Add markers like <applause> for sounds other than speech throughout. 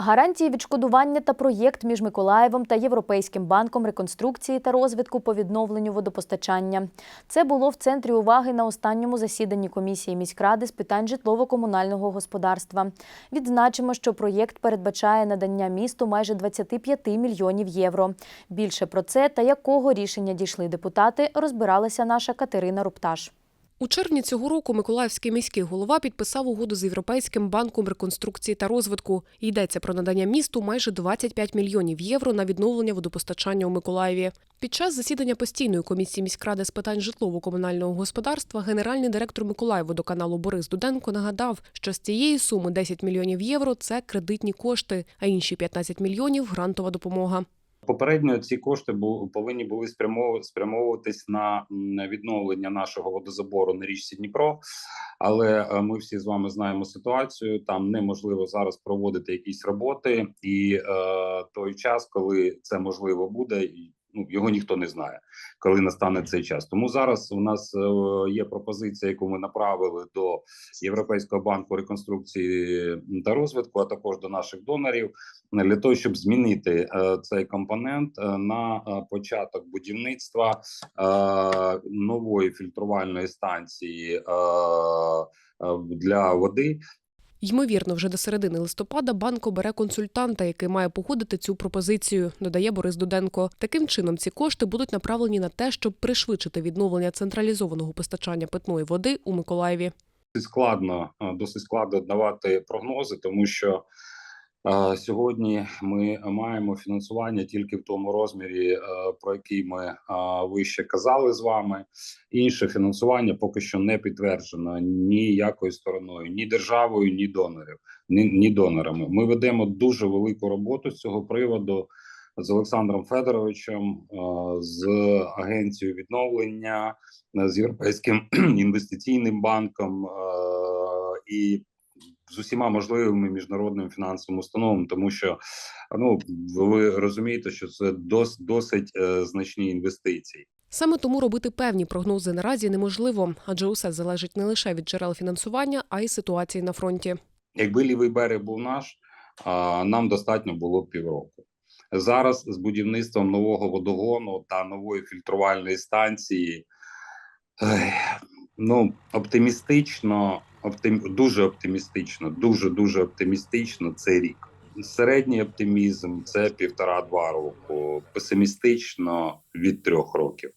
Гарантії відшкодування та проєкт між Миколаєвом та Європейським банком реконструкції та розвитку по відновленню водопостачання. Це було в центрі уваги на останньому засіданні комісії міськради з питань житлово-комунального господарства. Відзначимо, що проєкт передбачає надання місту майже 25 мільйонів євро. Більше про це та якого рішення дійшли депутати, розбиралася наша Катерина Рупташ. У червні цього року Миколаївський міський голова підписав угоду з Європейським банком реконструкції та розвитку. Йдеться про надання місту майже 25 мільйонів євро на відновлення водопостачання у Миколаєві. Під час засідання постійної комісії міськради з питань житлово-комунального господарства генеральний директор Миколаївводоканалу Борис Дуденко нагадав, що з цієї суми 10 мільйонів євро це кредитні кошти, а інші 15 мільйонів грантова допомога. Попередньо ці кошти повинні були спрямов- спрямовуватись на відновлення нашого водозабору на річці Дніпро. Але е, ми всі з вами знаємо ситуацію. Там неможливо зараз проводити якісь роботи, і е, той час, коли це можливо буде, ну його ніхто не знає, коли настане цей час. Тому зараз у нас е, є пропозиція, яку ми направили до Європейського банку реконструкції та розвитку, а також до наших донорів для того, щоб змінити е, цей компонент е, на початок будівництва нової фільтрувальної станції для води. Ймовірно, вже до середини листопада банк обере консультанта, який має погодити цю пропозицію, додає Борис Дуденко. Таким чином, ці кошти будуть направлені на те, щоб пришвидшити відновлення централізованого постачання питної води у Миколаєві. Складно досить складно давати прогнози, тому що сьогодні ми маємо фінансування тільки в тому розмірі, е, про який ми вище казали з вами. Інше фінансування поки що не підтверджено ніякою стороною, ні державою, ні донорів, ні, ні донорами. Ми ведемо дуже велику роботу з цього приводу. З Олександром Федоровичем, з агенцією відновлення, з європейським <clears throat> інвестиційним банком і з усіма можливими міжнародними фінансовими установами, тому що ну ви розумієте, що це дос, досить е, значні інвестиції. Саме тому робити певні прогнози наразі неможливо, адже усе залежить не лише від джерел фінансування, а й ситуації на фронті. Якби лівий берег був наш, а, нам достатньо було півроку. Зараз з будівництвом нового водогону та нової фільтрувальної станції, ну оптимістично, оптим, дуже оптимістично, дуже дуже оптимістично. Це рік. Середній оптимізм це півтора-два року. Песимістично від трьох років.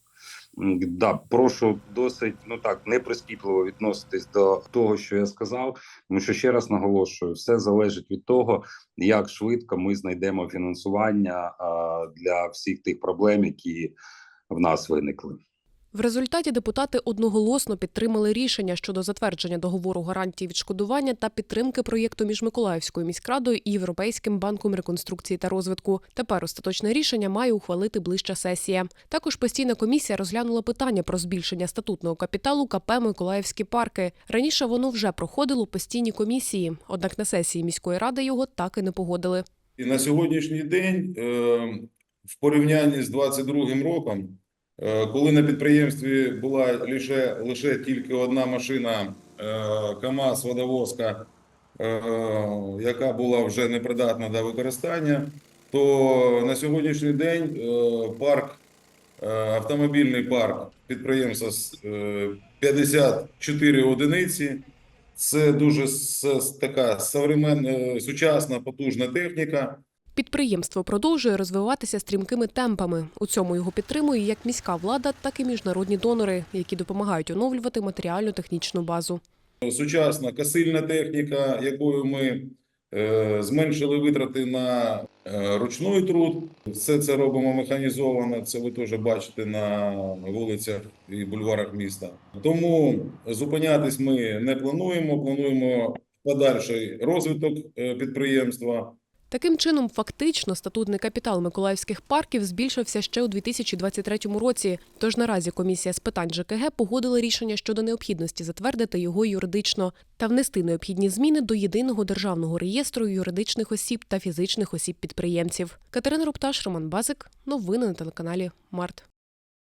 Да, прошу досить ну так неприскіпливо відноситись до того, що я сказав. Тому що ще раз наголошую, все залежить від того, як швидко ми знайдемо фінансування а, для всіх тих проблем, які в нас виникли. В результаті депутати одноголосно підтримали рішення щодо затвердження договору гарантії відшкодування та підтримки проєкту між Миколаївською міськрадою і Європейським банком реконструкції та розвитку. Тепер остаточне рішення має ухвалити ближча сесія. Також постійна комісія розглянула питання про збільшення статутного капіталу КП Миколаївські парки. Раніше воно вже проходило постійні комісії, однак на сесії міської ради його так і не погодили. І на сьогоднішній день, е, в порівнянні з 22 роком, коли на підприємстві була лише, лише тільки одна машина е, КАМАЗ водовозка, е, яка була вже непридатна до використання, то на сьогоднішній день е, парк, е, автомобільний парк підприємства з, е, 54 одиниці. Це дуже така сучасна, потужна техніка. Підприємство продовжує розвиватися стрімкими темпами. У цьому його підтримує як міська влада, так і міжнародні донори, які допомагають оновлювати матеріально-технічну базу. Сучасна косильна техніка, якою ми е, зменшили витрати на е, ручний труд. Все це робимо механізовано. Це ви теж бачите на вулицях і бульварах міста. Тому зупинятись ми не плануємо. Плануємо подальший розвиток е, підприємства. Таким чином, фактично, статутний капітал миколаївських парків збільшився ще у 2023 році. Тож наразі комісія з питань ЖКГ погодила рішення щодо необхідності затвердити його юридично та внести необхідні зміни до єдиного державного реєстру юридичних осіб та фізичних осіб підприємців. Катерина Рупташ, Роман Базик. Новини на телеканалі Март.